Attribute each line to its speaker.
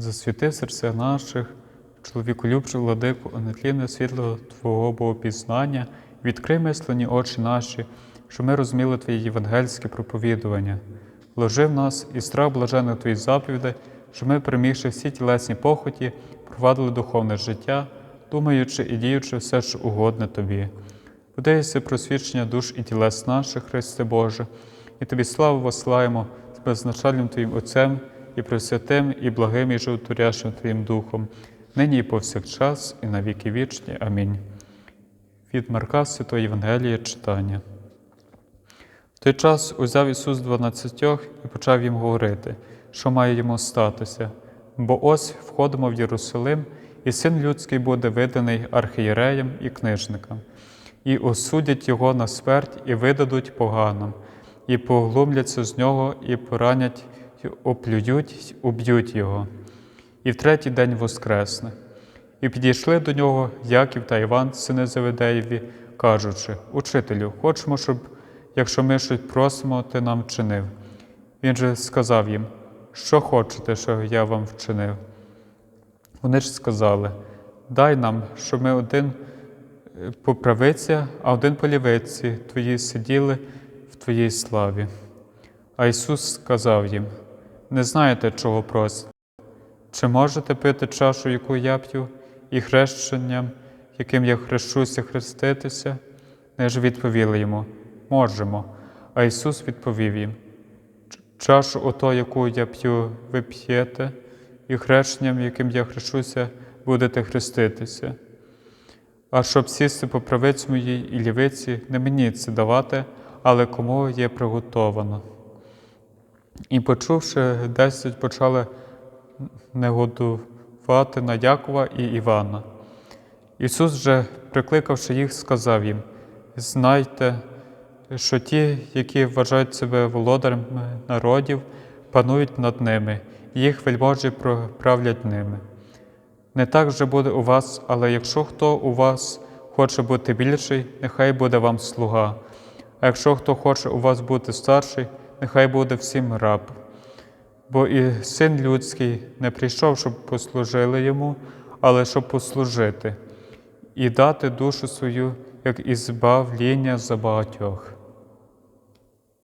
Speaker 1: Засвіти серця наших, чоловіколюбче владику, нетлінне світло Твого Богопізнання, відкрий мислені очі наші, щоб ми розуміли Твоє євангельське проповідування. Вложи в нас і страх блажених Твоїх заповідей, щоб ми, перемігши всі тілесні похоті, провадили духовне життя, думаючи і діючи все, що угодне Тобі. Подайся просвідчення душ і тілес наших, Христе Боже, і Тобі славу вослаємо з беззначальним Твоїм Отцем і Пресвятим, і благим, і животворящим Твоїм Духом, нині і повсякчас, і на віки вічні. Амінь. Від Марка Святої Євангелія читання. В той час узяв Ісус дванадцятьох і почав їм говорити, що має йому статися. Бо ось входимо в Єрусалим, і син людський буде виданий архієреям і книжникам, і осудять його на смерть, і видадуть поганам, і поглумляться з нього, і поранять, оплюють, уб'ють його. І в третій день воскресне. І підійшли до нього Яків та Іван, сини Заведеєві, кажучи: Учителю, хочемо, щоб, якщо ми щось просимо, ти нам вчинив. Він же сказав їм, що хочете, що я вам вчинив. Вони ж сказали: Дай нам, щоб ми один е, по правиці, а один по лівиці твої сиділи в твоїй славі. А Ісус сказав їм: Не знаєте, чого просите. Чи можете пити чашу, яку я п'ю, і хрещенням, яким я хрещуся, хреститися? Вони ж відповіли йому можемо. А Ісус відповів їм: чашу ото, яку я п'ю, ви п'єте, і хрещенням, яким я хрещуся, будете хреститися. А щоб сісти по правиці моїй і лівиці, не мені це давати, але кому є приготовано. І почувши, десять почали негодувати на Якова і Івана. Ісус же, прикликавши їх, сказав їм: Знайте, що ті, які вважають себе володарями народів, панують над ними, їх вельможі правлять ними. Не так же буде у вас, але якщо хто у вас хоче бути більший, нехай буде вам слуга. А якщо хто хоче у вас бути старший, нехай буде всім раб. Бо і син людський не прийшов, щоб послужили йому, але щоб послужити і дати душу свою як ізбавління за багатьох.